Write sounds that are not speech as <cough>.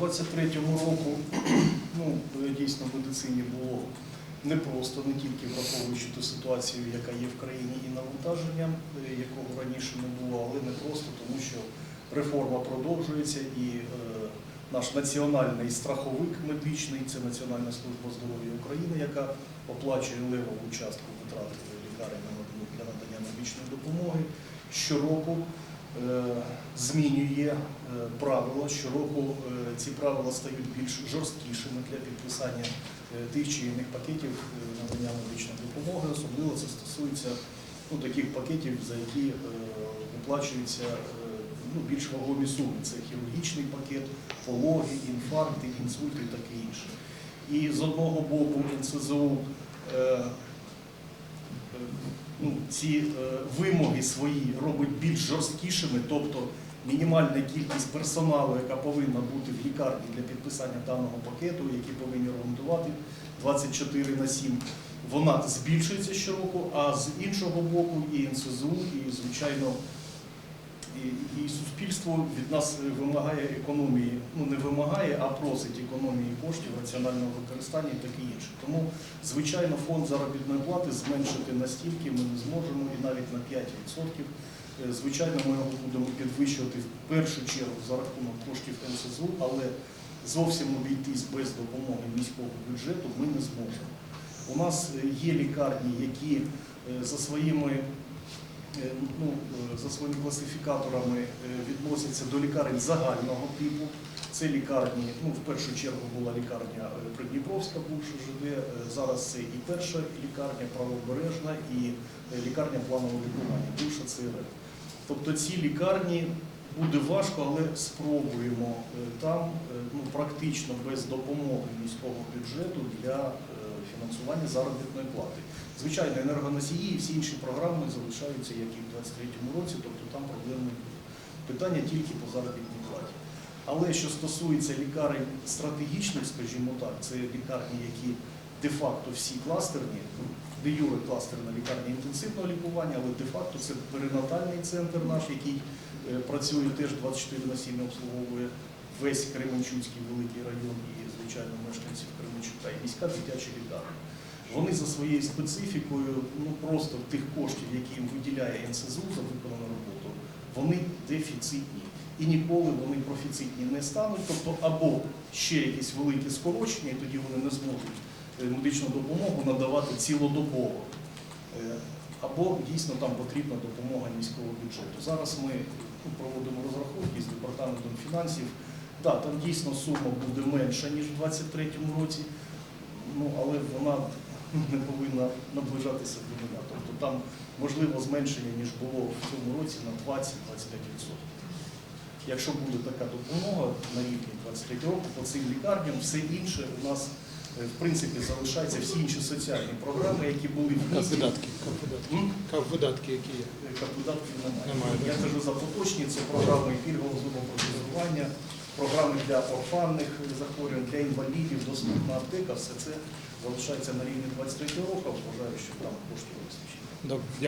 23-му року ну, дійсно в медицині було непросто, не тільки враховуючи ту ситуацію, яка є в країні, і навантаження, е, якого раніше не було, але не просто тому, що реформа продовжується і е, наш національний страховик медичний, це Національна служба здоров'я України, яка оплачує левову частку витрат лікарень для надання медичної допомоги. Щороку змінює е, правила. Щороку е, ці правила стають більш жорсткішими для підписання е, тих чи інших пакетів е, надання медичної допомоги. Особливо це стосується ну, таких пакетів, за які е, виплачуються е, ну, більш вагомі суми. Це хірургічний пакет, пологи, інфаркти, інсульти і таке інше. І з одного боку НСЗУ е, е, ну, ці е, вимоги свої робить більш жорсткішими, тобто мінімальна кількість персоналу, яка повинна бути в лікарні для підписання даного пакету, які повинні ремонтувати 24 на 7, вона збільшується щороку, а з іншого боку і НСЗУ, і, звичайно, і, суспільство від нас вимагає економії, ну не вимагає, а просить економії коштів, раціонального використання і таке інше. Тому, звичайно, фонд заробітної плати зменшити настільки ми не зможемо і навіть на 5%. Е, Звичайно, ми його будемо підвищувати в першу чергу за рахунок коштів НСЗУ, але зовсім обійтись без допомоги міського бюджету ми не зможемо. У нас е, є лікарні, які е, за своїми ну, е, за своїми класифікаторами е, відносяться до лікарень загального типу. Це лікарні, ну в першу чергу була лікарня е, Придніпровська, бувша ЖД, е, зараз це і перша лікарня правобережна, і е, лікарня планового лікування, бувша ЦРЛ. Тобто ці лікарні буде важко, але спробуємо е, там е, ну, практично без допомоги міського бюджету для е, фінансування заробітної плати. Звичайно, енергоносії і всі інші програми залишаються, як і в 2023 році, тобто там проблем не буде. Питання тільки по заробітній платі. Але що стосується лікарень стратегічних, скажімо так, це лікарні, які де-факто всі кластерні, де юре кластерна лікарня інтенсивного лікування, але де-факто це перинатальний центр наш, який е, працює теж 24 на 7 обслуговує весь Кременчуцький великий район і, звичайно, мешканців Кременчука, і міська дитяча лікарня. Вони за своєю специфікою, ну просто тих коштів, які їм виділяє НСЗУ за виконану роботу, вони дефіцитні. І ніколи вони профіцитні не стануть. Тобто, або ще якісь великі скорочення, і тоді вони не зможуть е, медичну допомогу надавати цілодобово. Е, Або дійсно там потрібна допомога міського бюджету. Зараз ми ну, проводимо розрахунки з департаментом фінансів. Так, там дійсно сума буде менша, ніж у 2023 році, ну, але вона <laughs> не повинна наближатися до нуля. Тобто там можливо зменшення, ніж було в цьому році на 20-25%. Якщо буде така допомога на рівні 23 року по цим лікарням, все інше у нас е, в принципі залишаються всі інші соціальні програми, які були в Кап місті. видатки, кап видатки. М? Кап видатки, які є. Капіталів немає. Немає, Я кажу за поточні, це програми пільгового зубопротезування, програми для орфанних захворювань, для інвалідів, доступна аптека, все це залишається на рівні 23 року. Вважаю, що там коштів вистачить.